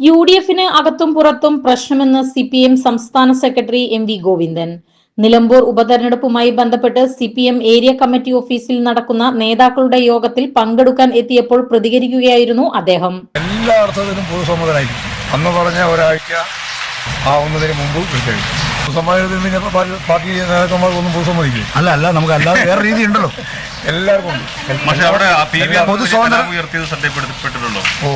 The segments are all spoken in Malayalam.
യു ഡി എഫിന് അകത്തും പുറത്തും പ്രശ്നമെന്ന് സി പി എം സംസ്ഥാന secretary M V Govindan. Nilambur ഉപതെരഞ്ഞെടുപ്പുമായി ബന്ധപ്പെട്ട് C P M area committee ഓഫീസിൽ നടക്കുന്ന നേതാക്കളുടെ യോഗത്തിൽ പങ്കെടുക്കാൻ എത്തിയപ്പോൾ പ്രതികരിക്കുകയായിരുന്നു അദ്ദേഹം. എല്ലാ അർത്ഥത്തിലും പൊതുസമ്മതനായിരിക്കും. അന്ന് പറഞ്ഞ ഒരാഴ്ച ആവുന്നതിന് മുമ്പ് നിന്ന് ചിലപ്പോൾ പാർട്ടി- നേതാക്കന്മാർക്കൊന്നും പൊതുസമ്മതിക്കും അല്ല അല്ല നമുക്ക് അല്ലാതെ വേറെ രീതി ഉണ്ടല്ലോ. എല്ലാവർക്കും ഉണ്ട്. പക്ഷെ അവിടെ ആ പി വി എല്ലാ പൊതു അബ്ദുൽ സ്വാതന്ത്ര്യം- കലാം ഉയർത്തിയത് ശ്രദ്ധപ്പെട്ടിട്ടുണ്ടോ ഓ.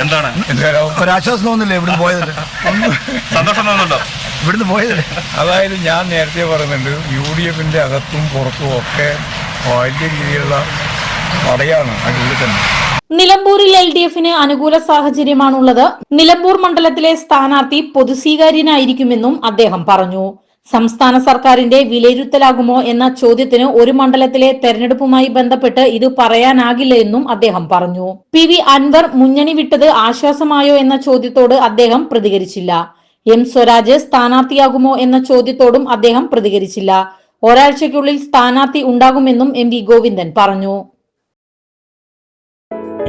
എന്താണ്? എന്തായാലും ഒരാശ്വാസം തോന്നില്ലേ ഇവിടുന്ന് പോയതല്ലേ സന്തോഷം തോന്നുന്നുണ്ടോ? ഇവിടുന്ന് പോയതല്ലേ അതായത് ഞാൻ നേരത്തെ പറയുന്നുണ്ട് യു ഡി എഫിന്റെ അകത്തും പുറത്തും ഒക്കെ വലിയ രീതിയിലുള്ള പടയാണ് അതിനുള്ളിൽ തന്നെ. നിലമ്പൂരിൽ എൽ ഡി എഫിന് അനുകൂല സാഹചര്യമാണുള്ളത്. നിലമ്പൂർ മണ്ഡലത്തിലെ സ്ഥാനാർത്ഥി പൊതുസ്വീകാര്യനായിരിക്കുമെന്നും അദ്ദേഹം പറഞ്ഞു. സംസ്ഥാന സർക്കാരിന്റെ വിലയിരുത്തലാകുമോ എന്ന ചോദ്യത്തിന് ഒരു മണ്ഡലത്തിലെ തെരഞ്ഞെടുപ്പുമായി ബന്ധപ്പെട്ട് ഇത് പറയാനാകില്ല എന്നും അദ്ദേഹം പറഞ്ഞു. പി വി അൻവർ മുന്നണി വിട്ടത് ആശ്വാസമായോ എന്ന ചോദ്യത്തോട് അദ്ദേഹം പ്രതികരിച്ചില്ല. എം സ്വരാജ് സ്ഥാനാർത്ഥിയാകുമോ എന്ന ചോദ്യത്തോടും അദ്ദേഹം പ്രതികരിച്ചില്ല. ഒരാഴ്ചയ്ക്കുള്ളിൽ സ്ഥാനാർത്ഥി ഉണ്ടാകുമെന്നും എം വി ഗോവിന്ദൻ പറഞ്ഞു.